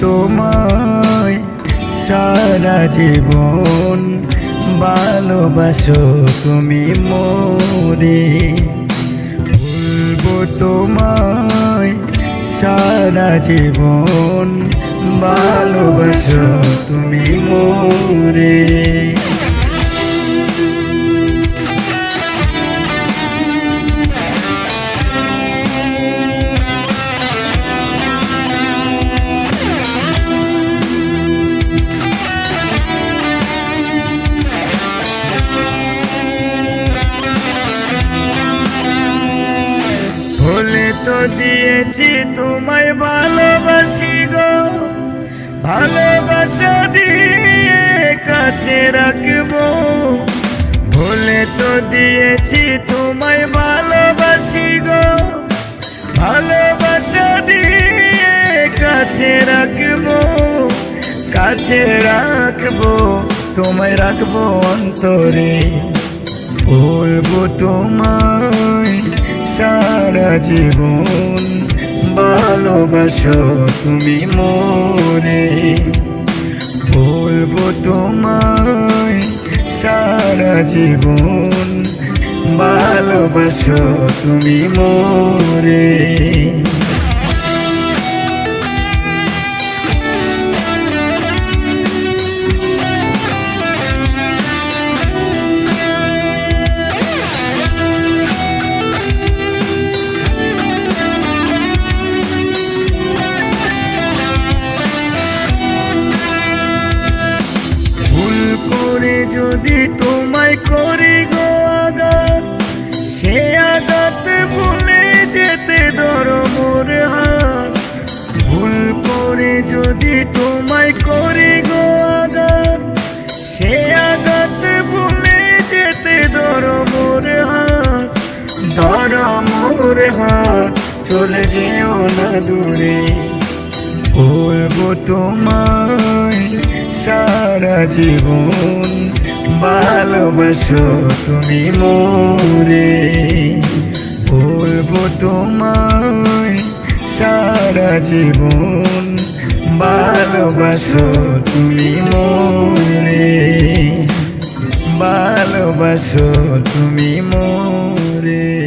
তোমায় সারা জীবন ভালোবাসো তুমি মোরে। ভুলবো তোমায় সারা জীবন ভালোবাসো তুমি মোরে। তো দিয়েছি, তোমায় ভালোবাসি গো। ভালোবাসা দিয়ে কাছে রাখব। ভুলে তো দিয়েছি, তোমায় ভালোবাসি গো। ভালোবাসা দিয়ে কাছে রাখব কাছে রাখব, তোমায় রাখব অন্তরে। বলব তোমায়। সারা জীবন ভালোবাসো তুমি মনে। বলব তোমায় সারা জীবন ভালোবাসো তুমি মোরে যদি তোমায় করি গো আঘাত, সে আঘাত ভুলে যেতে ধরো মোর হাত। ভুল করে যদি তোমায় করি গো আঘাত, সে আঘাত ভুলে যেতে ধরো মোর হাত। ধরো মোর হাত, চলে যেও না দূরে। বলব তোমায় সারা জীবন ভালোবাসো তুমি মোরে। বলব তোমায় সারা জীবন ভালোবাসো তুমি মোরে। ভালোবাসো তুমি মোরে।